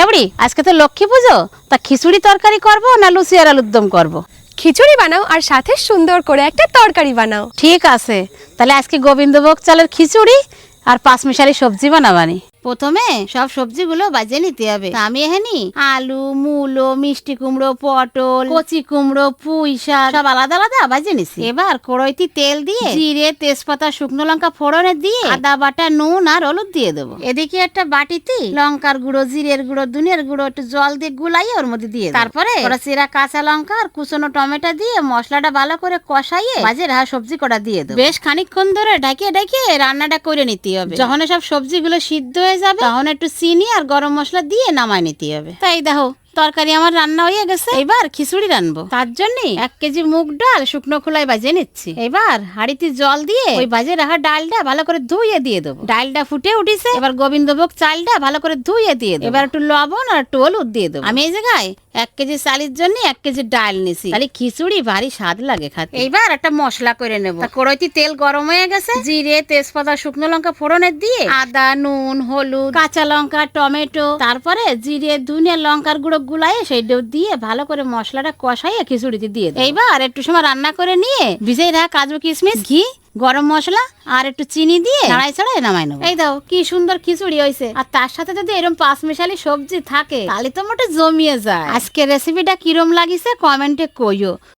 এবড়ি আজকে তো লক্ষ্মী পুজো তা খিচুড়ি তরকারি করব না লুচি আর আলুর দম করব? খিচুড়ি বানাও আর সাথে সুন্দর করে একটা তরকারি বানাও। ঠিক আছে তাহলে আজকে গোবিন্দভোগ চালের খিচুড়ি আর পাঁচমিশালি সবজি বানাবানি। প্রথমে সব সবজিগুলো বাজে নিতে হবে। আমি এখানে আলু, মূলো, মিষ্টি কুমড়ো, পটল, কচি কুমড়ো, পুঁই শাক, সব আলাদা আলাদা বাজে নিছি। এবার কড়াইতে তেল দিয়ে জিরে, তেজপাতা, শুকনো লঙ্কা ফোড়নে দিয়ে আদা, বাটা, নুন আর হলুদ দিয়ে দেবো। এদিকে একটা বাটিতে লঙ্কার গুঁড়ো, জিরের গুঁড়ো দুনিয়ার গুঁড়ো একটু জল দিয়ে গুলাই ওর মধ্যে দিয়ে তারপরে ওরা চিরা কাঁচা লঙ্কা আর কুচনো টমেটো দিয়ে মশলাটা ভালো করে কষাইয়ে বাজে রাহা সবজি কটা দিয়ে দেবো। বেশ খানিকক্ষণ ধরে ঢাকিয়ে ঢাকিয়ে রান্নাটা করে নিতে হবে। যখন সব সবজিগুলো সিদ্ধ হয়ে যাবে। তখন একটু চিনি আর গরম মশলা দিয়ে নামায় নিতে হবে। তাই দেখো তরকারি আমার রান্না হয়ে গেছে। এবার খিচুড়ি রানবো। তার জন্য এক কেজি মুগ ডাল শুকনো খোলায় বাজে নিচ্ছি। এবার হাড়িতে জল দিয়ে ওই বাজে রাখা ডালটা ভালো করে ধুইয়ে দিয়ে দেবো। ডালটা ফুটে উঠেছে। এবার গোবিন্দভোগ চালটা ভালো করে ধুইয়ে দিয়ে দেবো। এবার একটু লবণ আর একটু হলুদ দিয়ে দেবো। আমি এই জায়গায় এক কেজি চালের জন্য এক কেজি ডাল নিছি। তাহলে খিচুড়ি ভারী স্বাদ লাগে খাতে। এইবার একটা মশলা করে নেব। কড়াইতে তেল গরম হয়ে গেছে। জিরে তেজপাতা শুকনো লঙ্কা ফোড়নে দিয়ে আদা নুন হলুদ কাঁচা লঙ্কা টমেটো তারপরে জিরে ধনিয়া লঙ্কার গুঁড়ো গুলাইয়ে সেই দিয়ে ভালো করে মশলাটা কষাইয়ে খিচুড়িতে দিয়ে। এইবার একটু সময় রান্না করে নিয়ে ভিজে রাখা কাজু কিশমিশ ঘি গরম মশলা আর একটু চিনি দিয়ে নাড়াই ছাড়াই নামাই নেব। এই দাও কি সুন্দর খিচুড়ি হয়েছে আর তার সাথে যদি এরকম পাঁচ মিশালি সবজি থাকে তাহলে তো মোটে জমিয়ে যায়। আজকে রেসিপিটা কিরম লাগিছে কমেন্টে কইও।